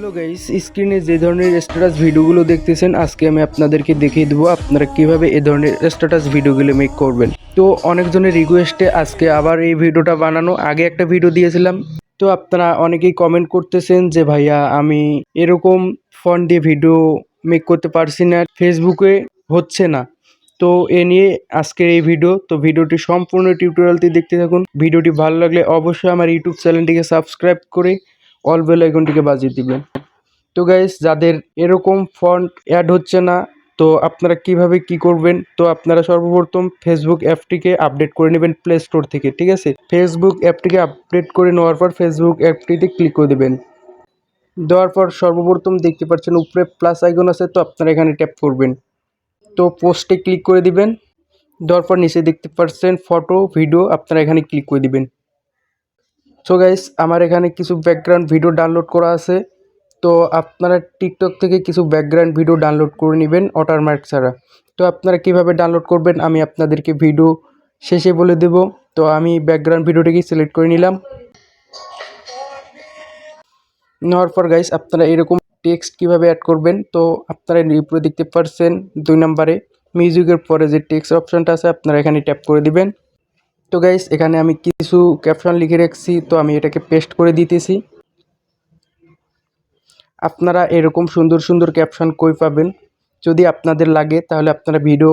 Hello guys স্ক্রিনে যে ধরনের স্ট্যাটাস ভিডিওগুলো দেখতেছেন, আজকে আমি আপনাদেরকে দেখিয়ে দেবো আপনারা কীভাবে এই ধরনের স্ট্যাটাস ভিডিওগুলো মেক করবেন। তো অনেকজনের রিকোয়েস্টে আজকে আবার এই ভিডিওটা বানানো। আগে একটা ভিডিও দিয়েছিলাম। তো আপনারা অনেকেই কমেন্ট করতেছেন যে, ভাইয়া, আমি এরকম ফোন দিয়ে ভিডিও মেক করতে পারছি না। ফেসবুকে হচ্ছে না। তো এ নিয়ে আজকের এই ভিডিও তো ভিডিওটি সম্পূর্ণ টিউটোরিয়ালটি দেখতে থাকুন। ভিডিওটি ভালো লাগলে অবশ্যই আমার ইউটিউব চ্যানেলটিকে সাবস্ক্রাইব করে অল বেল আইকনটিকে বাজিয়ে দিবেন। তো গাইস যাদের এরকম ফন্ট অ্যাড হচ্ছে না, তো আপনারা কীভাবে কি করবেন? তো আপনারা সর্বপ্রথম ফেসবুক অ্যাপটিকে আপডেট করে নেবেন প্লে স্টোর থেকে, ঠিক আছে? ফেসবুক অ্যাপটিকে আপডেট করে নেওয়ার পর ফেসবুক অ্যাপটিতে ক্লিক করে দেবেন। দেওয়ার পর সর্বপ্রথম দেখতে পাচ্ছেন উপরে প্লাস আইকন আছে, তো আপনারা এখানে ট্যাপ করবেন। তো পোস্টে ক্লিক করে দিবেন। দেওয়ার পর নিচে দেখতে পাচ্ছেন ফটো ভিডিও আপনারা এখানে ক্লিক করে দিবেন। সো গাইস আমার এখানে কিছু ব্যাকগ্রাউন্ড ভিডিও ডাউনলোড করা আছে। তো আপনারা টিকটক থেকে কিছু ব্যাকগ্রাউন্ড ভিডিও ডাউনলোড করে নেবেন ওয়াটারমার্ক ছাড়া। তো আপনারা কীভাবে ডাউনলোড করবেন আমি আপনাদেরকে ভিডিও শেষে বলে দেব। তো আমি ব্যাকগ্রাউন্ড ভিডিওটাকে সিলেক্ট করে নিলাম। নেওয়ার পর গাইস আপনারা এরকম টেক্সট কীভাবে অ্যাড করবেন? তো আপনারা উপরে দেখতে পাচ্ছেন দুই নম্বরে। মিউজিকের পরে যে টেক্সট অপশনটা আছে, আপনারা এখানে ট্যাপ করে দিবেন। তো গাইস এখানে আমি কিছু ক্যাপশন লিখে রাখছি, তো আমি এটাকে পেস্ট করে দিতেছি। আপনারা এরকম সুন্দর সুন্দর ক্যাপশন কই পাবেন? যদি আপনাদের লাগে, তাহলে আপনারা ভিডিও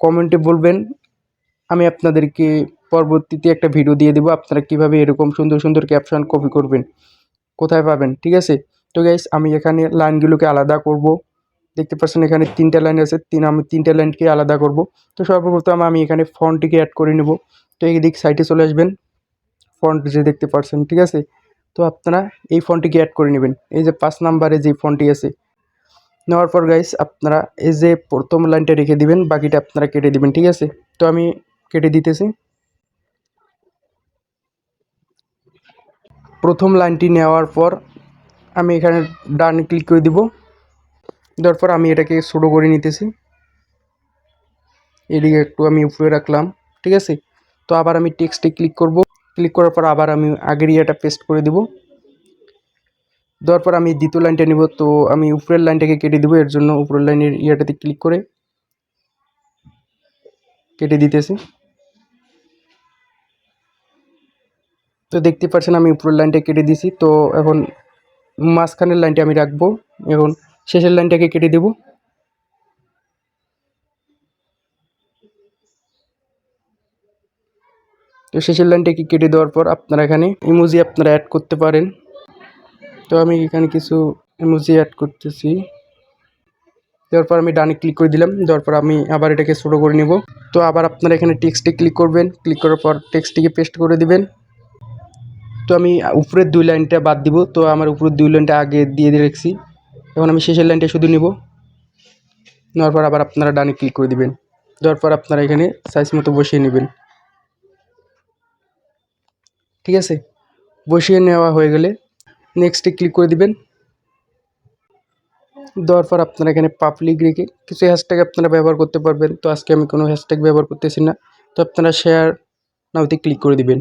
কমেন্টে বলবেন। আমি আপনাদেরকে পরবর্তীতে একটা ভিডিও দিয়ে দেবো, আপনারা কীভাবে এরকম সুন্দর সুন্দর ক্যাপশন কপি করবেন, কোথায় পাবেন, ঠিক আছে? তো গাইস আমি এখানে লাইনগুলোকে আলাদা করব। দেখতে পাচ্ছেন এখানে তিনটা লাইন আছে। তিন আমি তিনটা লাইনকে আলাদা করব। তো সর্বপ্রথম আমি এখানে ফন্টটিকে অ্যাড করে নেব। তো এই দিক সাইডে চলে আসবেন। ফন্ট যে দেখতে পাচ্ছেন, ঠিক আছে? তো আপনারা এই ফন্টটিকে অ্যাড করে নেবেন। এই যে পাঁচ নাম্বারে যে ফন্টটি আছে। নেওয়ার পর গাইস আপনারা এই যে প্রথম লাইনটা রেখে দিবেন, বাকিটা আপনারা কেটে দিবেন, ঠিক আছে? তো আমি কেটে দিতেছি। প্রথম লাইনটি নেওয়ার পর আমি এখানে ডান ক্লিক করে দিব। দেওয়ার পর আমি এটাকে ছোটো করে নিতেছি। এদিকে একটু আমি উপরে রাখলাম, ঠিক আছে? তো আবার আমি টেক্সটে ক্লিক করব। ক্লিক করার পর আবার আমি আগের ইয়েটা পেস্ট করে দেব। দেওয়ার পর আমি দ্বিতীয় লাইনটা নিব, তো আমি উপরের লাইনটাকে কেটে দেবো, এর জন্য উপরের লাইনের ইয়েটাতে ক্লিক করে কেটে দিতেছি। তো দেখতে পাচ্ছেন আমি উপরের লাইনটা কেটে দিছি, তো এখন মাঝখানের লাইনটা আমি রাখব। এখন শেষের লাইনটাকে কেটে দেব। তো শেষের লাইনটাকে কেটে দেওয়ার পর আপনারা এখানে ইমোজি আপনারা অ্যাড করতে পারেন। তো আমি এখানে কিছু ইমোজি অ্যাড করতেছি। দেওয়ার পর আমি ডানে ক্লিক করে দিলাম। দেওয়ার পর আমি আবার এটাকে ছোটো করে নেব। তো আবার আপনারা এখানে টেক্সটে ক্লিক করবেন। ক্লিক করার পর টেক্সটটিকে পেস্ট করে দিবেন। তো আমি উপরের দুই লাইনটা বাদ দিব। তো আমার উপরের দুই লাইনটা আগে দিয়ে দিয়ে রেখেছি এখন আমি শেষের লাইনটা শুধু নিব। নেওয়ার পর আবার আপনারা ডানে ক্লিক করে দিবেন। দেওয়ার পর আপনারা এখানে সাইজ মতো বসিয়ে নেবেন। ঠিক আছে? বসিয়ে নেওয়া হয়ে গেলে নেক্সটে ক্লিক করে দিবেন। দেওয়ার পর আপনারা এখানে পাবলিক রেখে কিছু হ্যাশট্যাগ আপনারা ব্যবহার করতে পারবেন। তো আজকে আমি কোনো হ্যাশট্যাগ ব্যবহার করতেছি না। তো আপনারা শেয়ার নাওতে ক্লিক করে দিবেন।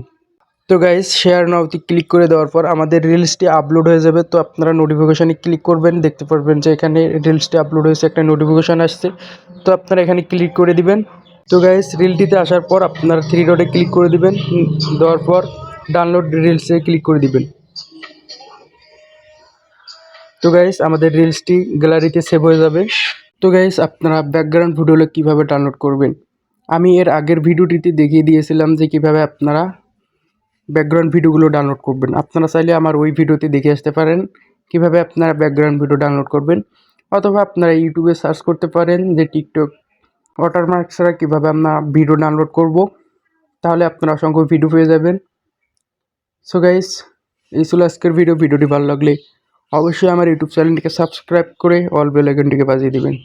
তো গাইজ শেয়ার নাওতে ক্লিক করে দেওয়ার পর আমাদের রিলসটি আপলোড হয়ে যাবে। তো আপনারা নোটিফিকেশানে ক্লিক করবেন, দেখতে পারবেন যে এখানে রিলসটি আপলোড হয়েছে, একটা নোটিফিকেশান আসছে। তো আপনারা এখানে ক্লিক করে দিবেন। তো গাইজ রিলটিতে আসার পর আপনারা থ্রি ডটে ক্লিক করে দিবেন। দেওয়ার পর ডাউনলোড রিলসে ক্লিক করে দিবেন। তো গাইস আমাদের রিলসটি গ্যালারিতে সেভ হয়ে যাবে। তো গাইস আপনারা ব্যাকগ্রাউন্ড ভিডিওগুলো কীভাবে ডাউনলোড করবেন? আমি এর আগের ভিডিওটিতে দেখিয়ে দিয়েছিলাম যে কীভাবে আপনারা ব্যাকগ্রাউন্ড ভিডিওগুলো ডাউনলোড করবেন। আপনারা চাইলে আমার ওই ভিডিওতে দেখে আসতে পারেন কীভাবে আপনারা ব্যাকগ্রাউন্ড ভিডিও ডাউনলোড করবেন। অথবা আপনারা ইউটিউবে সার্চ করতে পারেন যে টিকটক ওয়াটারমার্ক ছাড়া কীভাবে আমরা ভিডিও ডাউনলোড করব। তাহলে আপনারা অসংখ্য ভিডিও পেয়ে যাবেন। সো গাইস এই ছিল আজকের ভিডিও ভিডিওটি ভালো লাগলে অবশ্যই আমার ইউটিউব চ্যানেলটিকে সাবস্ক্রাইব করে অল বেল আইকনটিকে বাজিয়ে দেবেন।